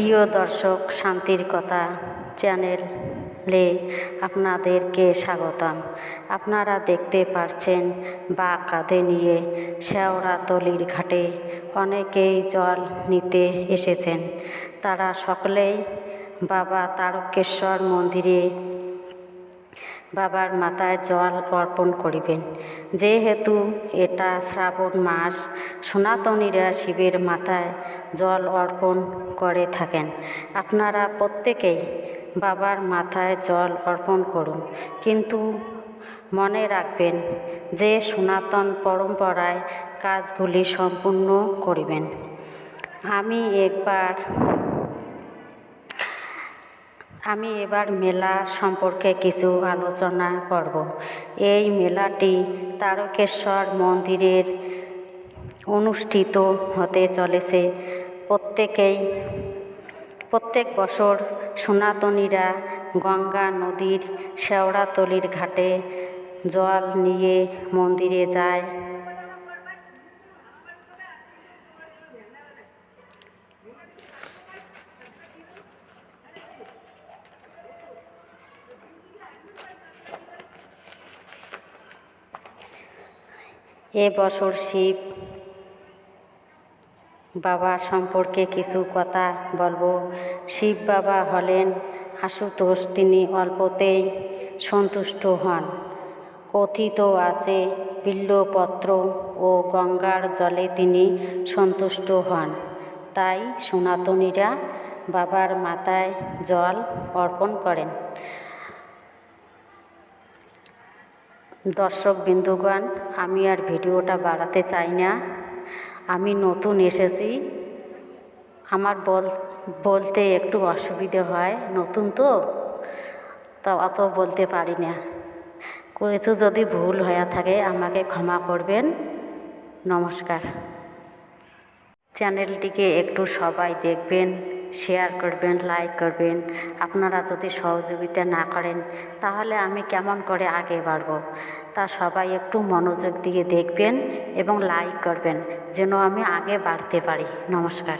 প্রিয় দর্শক, শান্তির কথা চ্যানেলে আপনাদেরকে স্বাগতম। আপনারা দেখতে পারছেন বা কাঁধে নিয়ে শেওড়াতলির ঘাটে অনেকেই জল নিতে এসেছেন। তারা সকলেই বাবা তারকেশ্বর মন্দিরে বাবার মাথায় জল অর্পণ করিবেন। যেহেতু এটা শ্রাবণ মাস, সনাতনীরা শিবের মাথায় জল অর্পণ করে থাকেন। আপনারা প্রত্যেকেই বাবার মাথায় জল অর্পণ করুন। কিন্তু মনে রাখবেন যে সনাতন পরম্পরায় কাজগুলি সম্পূর্ণ করিবেন। আমি একবার আমি এবার মেলা সম্পর্কে কিছু আলোচনা করব। এই মেলাটি তারকেশ্বর মন্দিরের অনুষ্ঠিত হতে চলেছে। প্রত্যেকেই, প্রত্যেক বছর সনাতনীরা গঙ্গা নদীর শেওড়াতলির ঘাটে জল নিয়ে মন্দিরে যায়। এ বছর শিব বাবা সম্পর্কে কিছু কথা বলব। শিব বাবা হলেন আশুতোষ, তিনি অল্পতেই সন্তুষ্ট হন। কথিত আছে বিল্বপত্র ও গঙ্গার জলে তিনি সন্তুষ্ট হন। তাই সনাতনীরা বাবার মাথায় জল অর্পণ করেন। দর্শক বিন্দুগণ আমি আর ভিডিওটা বাড়াতে চাই না। আমি নতুন এসেছি। আমার বল, বলতে একটু অসুবিধে হয়। নতুন তো? তা অত বলতে পারি না। কিছু যদি ভুল হয়ে থাকে, আমাকে ক্ষমা করবেন। নমস্কার। চ্যানেলটিকে একটু সবাই দেখবেন। শেয়ার করবেন লাইক করবেন। আপনারা যদি সহযোগিতা না করেন, তাহলে আমি কেমন করে আগে বাড়ব? তা সবাই একটু মনোযোগ দিয়ে দেখবেন এবং লাইক করবেন, যেন আমি আগে বাড়তে পারি। নমস্কার।